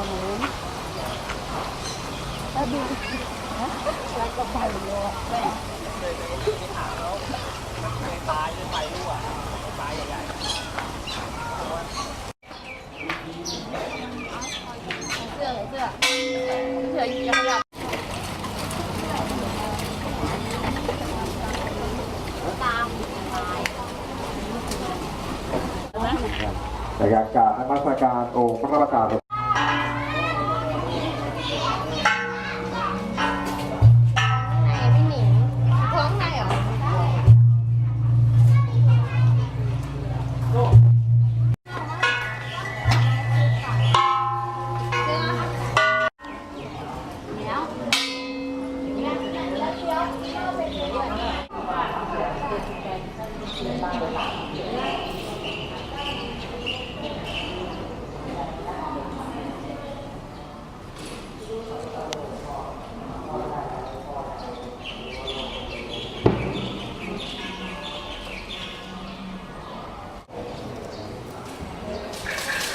อหมูแล้วดูแล้วก็ไปเลยแม่เคยไปถามเขาเคยตายหรือไปรู้อ่ะตายใหญ่เสื้อเสื้อเสื้อยังหลับนะครับการนมัสการองค์พระราตน